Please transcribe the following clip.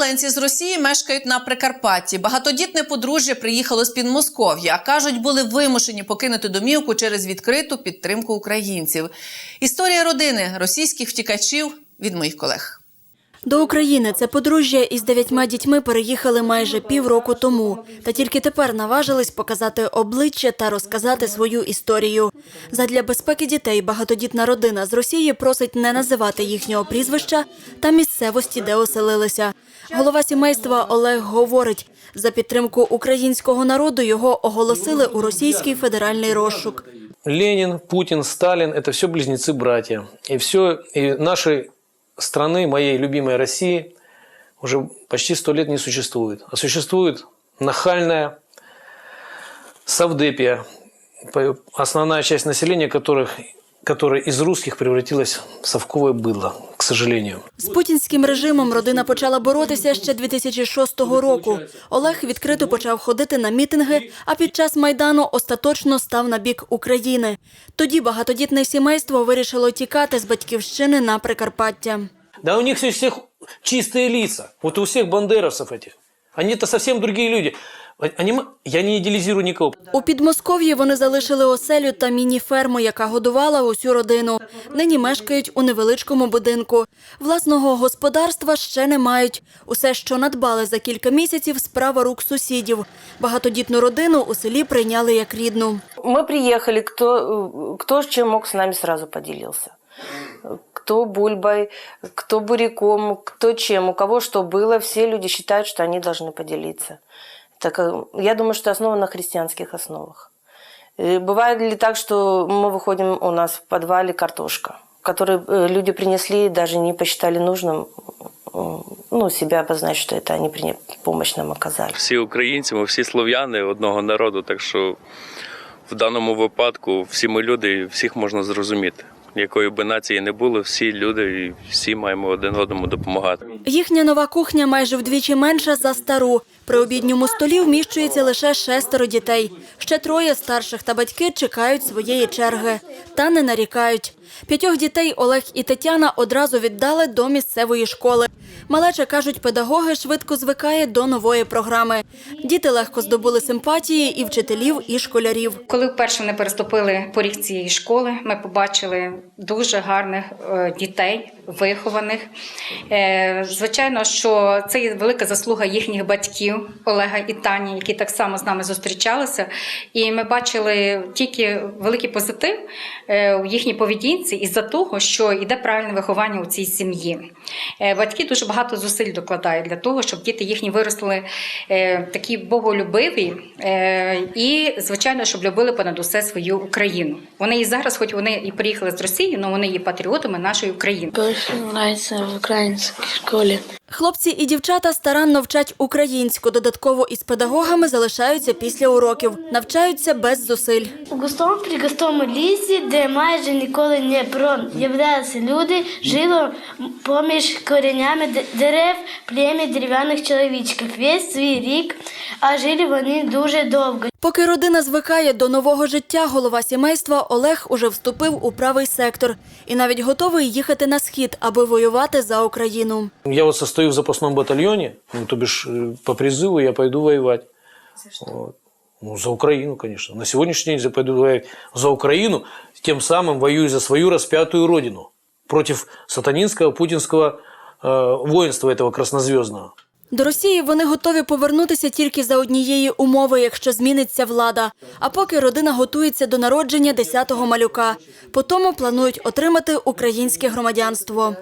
Переселенці з Росії мешкають на Прикарпатті. Багатодітне подружжя приїхало з Підмосков'я. Кажуть, були вимушені покинути домівку через відкриту підтримку українців. Історія родини російських втікачів від моїх колег. До України це подружжя із дев'ятьма дітьми переїхали майже півроку тому. Та тільки тепер наважились показати обличчя та розказати свою історію. Задля безпеки дітей багатодітна родина з Росії просить не називати їхнього прізвища та місцевості, де оселилися. Голова сімейства Олег говорить, за підтримку українського народу його оголосили у російський федеральний розшук. Ленин, Путин, Сталин – это все близнецы-братья. И все, и нашей страны, моей любимой России, уже почти сто лет не существует. А существует нахальная Савдепия, основная часть населения которых, которая из русских превратилась в совковое быдло, к сожалению. З путінським режимом родина почала боротися ще 2006 року. Олег відкрито почав ходити на мітинги, а під час майдану остаточно став на бік України. Тоді багатодітне сімейство вирішило тікати з батьківщини на Прикарпаття. Да у них у всех чистые лица. Вот у всех бандеровцев этих. Они-то совсем другие люди. Они, м- я не идеализирую никого. У Підмосков'ї вони залишили оселю та міні-ферму, яка годувала усю родину. Нині мешкають у невеличкому будинку. Власного господарства ще не мають. Усе, що надбали за кілька місяців, справа рук сусідів. Багатодітну родину у селі прийняли як рідну. Мы приехали, кто, э, кто с чем мог с нами сразу поделился. Кто бульбой, кто буряком, кто чем, у кого что было, все люди считают, что они должны поделиться. Так, э, я думаю, что основано на христианских основах. Э, Бывает ли так, что мы выходим, у нас в подвале картошка, которую э, люди принесли, даже не посчитали нужным м, ну, себя обозначить, что это они приня- помощь нам оказали. всі українці, ми всі слов'яни одного народу. Так що в даному випадку всі ми люди, і всіх можна зрозуміти. якої би нації не було, всі люди і всі маємо один одному допомагати. Їхня нова кухня майже вдвічі менша за стару. При обідньому столі вміщується лише шестеро дітей. Ще троє старших та батьки чекають своєї черги. Та не нарікають. П'ятьох дітей Олег і Тетяна одразу віддали до місцевої школи. Малеча, кажуть, педагоги швидко звикає до нової програми. Діти легко здобули симпатії і вчителів, і школярів. Коли вперше вони переступили поріг цієї школи, ми побачили дуже гарних е, дітей, вихованих. Е, Звичайно, що це є велика заслуга їхніх батьків Олега і Тані, які так само з нами зустрічалися. І ми бачили тільки великий позитив е, у їхній поведінці із-за того, що йде правильне виховання у цій сім'ї. Батьки дуже багато зусиль докладають для того, щоб діти їхні виросли такі боголюбиві і, звичайно, щоб любили понад усе свою Україну. Вони і зараз, хоч вони і приїхали з Росії, але вони є патріотами нашої України. Нравится в украинской школе. Хлопці і дівчата старанно вчать українську. Додатково із педагогами залишаються після уроків. Навчаються без зусиль. У густому пригустому лісі, де майже ніколи не проявлялися люди, жило поміж коренями д- дерев плем'я дерев'яних чоловічків. Весь свій рік, а жили вони дуже довго. Поки родина звикає до нового життя, голова сімейства Олег уже вступив у правий сектор і навіть готовий їхати на схід, аби воювати за Україну. Я вот состою в запасном батальоне, ну, то бишь э, по призыву я пойду воевать. Вот. Ну, за Украину, конечно. На сегодняшний день я пойду воевать за Украину, тем самым воюю за свою распятую родину против сатанинского путинского э, воинства этого краснозвездного. До Росії вони готові повернутися тільки за однієї умови, якщо зміниться влада. А поки родина готується до народження 10-го малюка. По тому планують отримати українське громадянство.